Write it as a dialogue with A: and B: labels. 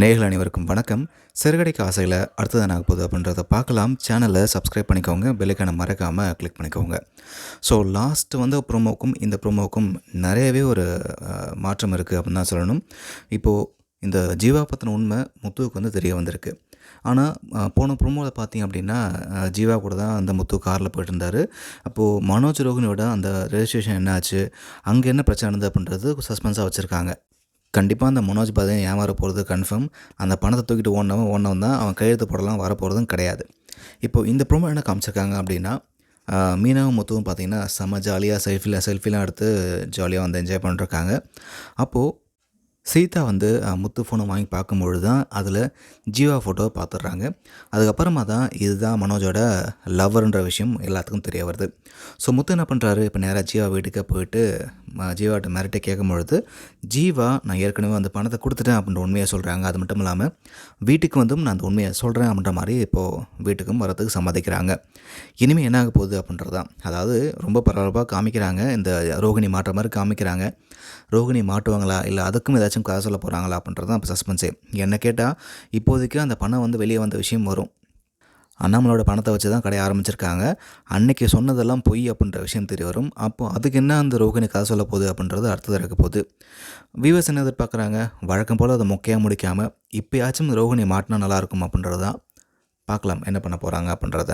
A: நேர்கள் அனைவருக்கும் வணக்கம். சிறுகடைக்கு ஆசையில் அடுத்தது என்ன போகுது அப்படின்றத பார்க்கலாம். சேனலை சப்ஸ்கிரைப் பண்ணிக்கோங்க. பெல்லைக்கான மறக்காமல் கிளிக் பண்ணிக்கோங்க. ஸோ லாஸ்ட் வந்த ப்ரோமோக்கும் இந்த ப்ரோமோக்கும் நிறையவே ஒரு மாற்றம் இருக்குது அப்படின்னு தான் சொல்லணும். இப்போது இந்த ஜீவா பற்றின உண்மை முத்துவுக்கு வந்து தெரிய வந்திருக்கு. ஆனால் போன ப்ரோமோவில் பார்த்தீங்க அப்படின்னா ஜீவா கூட தான் அந்த முத்து காரில் போயிட்டு இருந்தார். அப்போது மனோஜ் ரோகினியோட அந்த ரெஜிஸ்ட்ரேஷன் என்ன ஆச்சு அங்கே என்ன பிரச்சனை இருந்தது அப்படின்றது சஸ்பென்ஸாக வச்சுருக்காங்க. கண்டிப்பாக அந்த மனோஜ் பாதையை ஏமாற போகிறது கன்ஃபார்ம் அந்த பணத்தை தூக்கிட்டு ஓடினவன் ஓடினவன் தான் அவன் கையெழுத்து போடலாம் வரப்போகிறதும் கிடையாது. இப்போது இந்த ப்ரோமோ என்ன காமிச்சிருக்காங்க அப்படின்னா மீனாவும் முத்துவும் பார்த்தீங்கன்னா செம்ம ஜாலியாக செல்ஃபியில் செல்ஃபிலாம் எடுத்து ஜாலியாக வந்து என்ஜாய் பண்ணிருக்காங்க அப்போது சீதா வந்து முத்து ஃபோனை வாங்கி பார்க்கும்பொழுது தான் அதில் ஜீவா ஃபோட்டோவை பார்த்துடுறாங்க அதுக்கப்புறமா தான் இதுதான் மனோஜோட லவ்வர்ன்ற விஷயம் எல்லாத்துக்கும் தெரிய வருது. ஸோ முத்து என்ன பண்ணுறாரு இப்போ நேராக ஜீவா வீட்டுக்கு போயிட்டு ஜீவாட்ட மிரட்டி கேட்கும் பொழுது ஜீவா நான் ஏற்கனவே அந்த பணத்தை கொடுத்துட்டேன் அப்படின்ற உண்மையை சொல்கிறாங்க அது மட்டும் இல்லாமல் வீட்டுக்கு வந்தும் நான் அந்த உண்மையை சொல்கிறேன் அப்படின்ற மாதிரி இப்போது வீட்டுக்கும் வரத்துக்கு சம்மதிக்கிறாங்க. இனிமேல் என்ன ஆக போகுது அப்படின்றதான் அதாவது ரொம்ப பரபரப்பாக காமிக்கிறாங்க. இந்த ரோகிணி மாட்டுற மாதிரி காமிக்கிறாங்க. ரோகிணி மாட்டுவாங்களா? இல்லை அதுக்கும் ஏதாச்சும் கதை சொல்ல போகிறாங்களா அப்படின்றது தான் இப்போ சஸ்பென்ஸே என்ன கேட்டால் இப்போதைக்கு அந்த பணம் வந்து வெளியே வந்த விஷயம் வரும். அண்ணாமலையோட பணத்தை வச்சு தான் கடைய ஆரம்பிச்சிருக்காங்க. அன்னைக்கு சொன்னதெல்லாம் பொய் அப்படின்ற விஷயம் தெரிய வரும். அப்போது அதுக்கு என்ன அந்த ரோகிணி கதை சொல்ல போகுது அப்படின்றது அடுத்ததாக இருக்க போகுது. வியூவர்ஸ் என்ன எதிர்பார்க்குறாங்க? வழக்கம் போல் அதை மொக்கையாக முடிக்காமல் இப்போயாச்சும் ரோகிணி மாட்டினா நல்லாயிருக்கும் அப்படின்றது தான் பார்க்கலாம் என்ன பண்ண போகிறாங்க அப்படின்றத.